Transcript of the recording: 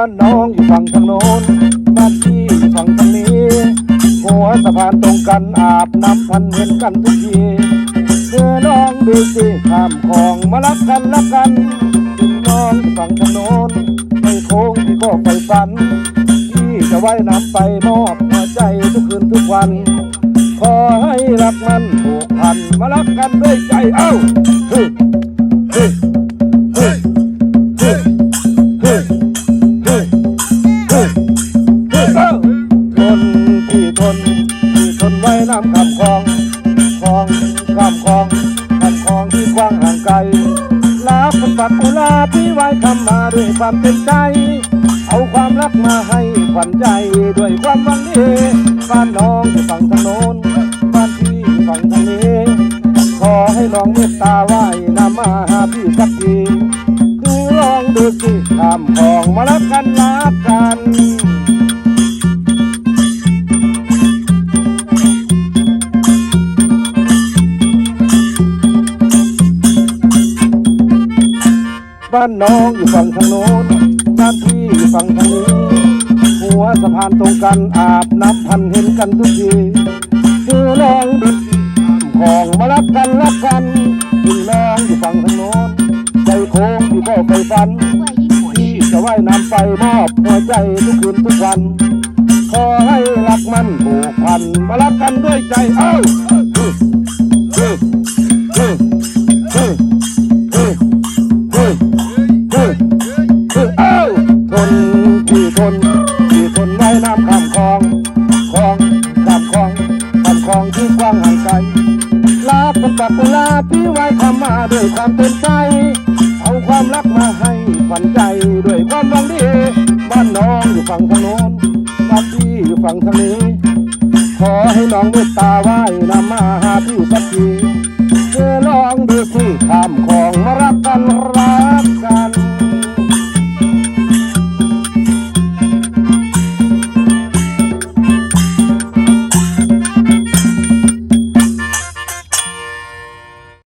านน้องอยู่ฝั่งทางโน้น บ้านพี่อยู่ฝั่งทางนี้ หัวสะพานตรงกันอาบน้ำพันเห็นกันทุกทีเมื่อน้องดูสิข้ามคลองมารักกันรักกันถึงน้องอยู่ฝั่งทางโน้นไม่โค้งที่ก็ไปฝันพี่จะว่ายน้ำไปมอบหัวใจทุกคืนทุกวัน ขอให้รักมันผูกพันมารักกันด้วยใจเอ้าฮึ ทนไว้น้ำข้ามคลองคลองข้ามคลองข้ามคลองที่กว้างห่างไกลลาคนปัดอุลาพี่ไว้คำมาด้วยความเต็มใจ เอาความรักมาให้ขวัญใจด้วยความหวังดีบ้านน้องอยู่ฝั่งทางโน้นบ้านพี่ฝั่งทางนี้ขอให้น้องเมตตาไหว้นำมา บ้านน้องอยู่ฝั่งทางโน้นบ้านพี่อยู่ฝั่งทางนี้ หัวสะพานตรงกันอาบน้ำพันเห็นกันทุกที คือน้องดูสิของมารักกันรักกันพี่น้องอยู่ฝั่งทางโน้นใจโค้งที่พ่อไปฝันพี่จะว่ายน้ำไปมอบหัวใจทุกคืนทุกวัน ขอให้รักมันผูกพันมารักกันด้วยใจเอ้าาพี่ไว้ทำมาด้วยความเต็มใจ เอาความรักมาให้ฝันใจด้วยความหวังดี บ้านน้องอยู่ฝั่งทางโน้นบ้านพี่อยู่ฝั่งทางนี้ ขอให้น้องเมตตาไหว้นำมาหาพี่สักทีเธอลองดู